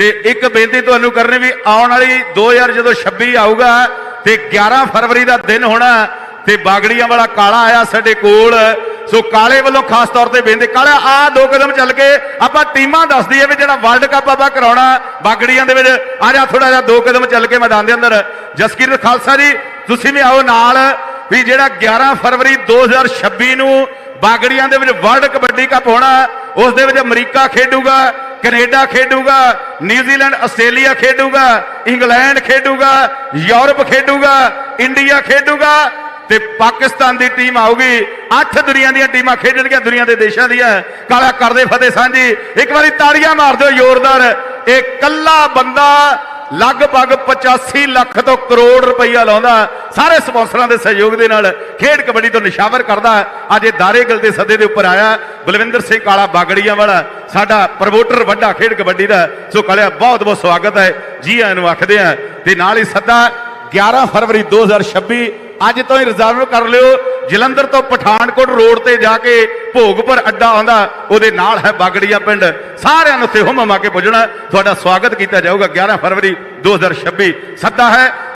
ਤੇ ਇੱਕ ਬੇਨਤੀ ਤੁਹਾਨੂੰ ਕਰਨੀ ਵੀ ਆਉਣ ਵਾਲੀ 2000 ਜਦੋਂ 26 ਆਊਗਾ ਤੇ 11 ਫਰਵਰੀ ਦਾ ਦਿਨ ਹੋਣਾ ਤੇ ਬਾਗੜੀਆਂ ਵਾਲਾ ਕਾਲਾ ਆਇਆ ਸਾਡੇ ਕੋਲ। ਸੋ ਕਾਲੇ ਵੱਲੋਂ ਖਾਸ ਤੌਰ ਤੇ ਬੇਨਤੀ, ਕਾਲਾ, ਆ ਦੋ ਕਦਮ ਚੱਲ ਕੇ ਆਪਾਂ ਟੀਮਾਂ ਦੱਸ ਦਈਏ ਵੀ ਜਿਹੜਾ ਵਰਲਡ ਕੱਪ ਆਪਾਂ ਕਰਾਉਣਾ ਬਾਗੜੀਆਂ ਦੇ ਵਿੱਚ। ਆ ਜਾ ਥੋੜਾ ਜਿਹਾ ਦੋ ਕਦਮ ਚੱਲ ਕੇ ਮੈਦਾਨ ਦੇ ਅੰਦਰ। ਜਸਕੀਰ ਖਾਲਸਾ ਜੀ, ਤੁਸੀਂ ਵੀ ਆਓ ਨਾਲ ਵੀ ਜਿਹੜਾ 11 ਫਰਵਰੀ 2026 ਨੂੰ ਬਾਗੜੀਆਂ ਦੇ ਵਿੱਚ ਵਰਲਡ ਕਬੱਡੀ ਕੱਪ ਹੋਣਾ, ਉਸ ਦੇ ਵਿੱਚ ਅਮਰੀਕਾ ਖੇਡੂਗਾ। ਕੈਨੇਡਾ ਖੇਡੂਗਾ, ਨਿਊਜ਼ੀਲੈਂਡ, ਆਸਟ੍ਰੇਲੀਆ ਖੇਡੂਗਾ, ਇੰਗਲੈਂਡ ਖੇਡੂਗਾ, ਯੂਰਪ ਖੇਡੂਗਾ, ਇੰਡੀਆ ਖੇਡੂਗਾ ਤੇ ਪਾਕਿਸਤਾਨ ਦੀ ਟੀਮ ਆਊਗੀ। ਅੱਠ ਦੁਨੀਆ ਦੀਆਂ ਟੀਮਾਂ ਖੇਡਣਗੀਆਂ ਦੁਨੀਆ ਦੇ ਦੇਸ਼ਾਂ ਦੀਆਂ। ਕਾਲਾ ਕਰਦੇ ਫਤਿਹ ਸਾਂਝੀ। ਇੱਕ ਵਾਰੀ ਤਾੜੀਆਂ ਮਾਰ ਦਿਓ, ਜ਼ੋਰਦਾਰ। ਇਹ ਕੱਲਾ ਬੰਦਾ ਲਗਭਗ 85 ਲੱਖ ਤੋਂ ਕਰੋੜ ਰੁਪਈਆ ਲਾਉਂਦਾ। ਸਾਰੇ ਸਪਾਂਸਰਾਂ ਦੇ ਸਹਿਯੋਗ ਦੇ ਨਾਲ ਖੇਡ ਕਬੱਡੀ ਤੋਂ ਨਿਸ਼ਾਵਰ ਕਰਦਾ। ਅੱਜ ਇਹ ਦਾਰੇਗਲ ਦੇ ਸੱਦੇ ਦੇ ਉੱਪਰ ਆਇਆ। ਬਲਵਿੰਦਰ ਸਿੰਘ ਕਾਲਾ ਬਾਗੜੀਆਂ ਵਾਲਾ, ਸਾਡਾ ਪ੍ਰਮੋਟਰ ਵੱਡਾ ਖੇਡ ਕਬੱਡੀ ਦਾ। ਸੋ ਕਾਲਿਆ, ਬਹੁਤ ਬਹੁਤ ਸਵਾਗਤ ਹੈ। ਜੀ ਆਇਆਂ ਨੂੰ ਆਖਦੇ ਆ ਤੇ ਨਾਲ ਹੀ ਸੱਦਾ 11 ਫਰਵਰੀ 2026 ਅੱਜ ਤੋਂ ਹੀ ਰਿਜ਼ਰਵ ਕਰ ਲਿਓ। ਜਲੰਧਰ ਤੋਂ ਪਠਾਨਕੋਟ ਰੋਡ ਤੇ ਜਾ ਕੇ ਭੋਗਪੁਰ ਅੱਡਾ ਆਉਂਦਾ, ਉਹਦੇ ਨਾਲ ਹੈ ਬਾਗੜੀਆ ਪਿੰਡ। ਸਾਰਿਆਂ ਨੂੰ ਉੱਥੇ ਹੁਮ ਕੇ ਪੁੱਜਣਾ। ਤੁਹਾਡਾ ਸਵਾਗਤ ਕੀਤਾ ਜਾਊਗਾ 11 ਫਰਵਰੀ 2026 ਸੱਦਾ ਹੈ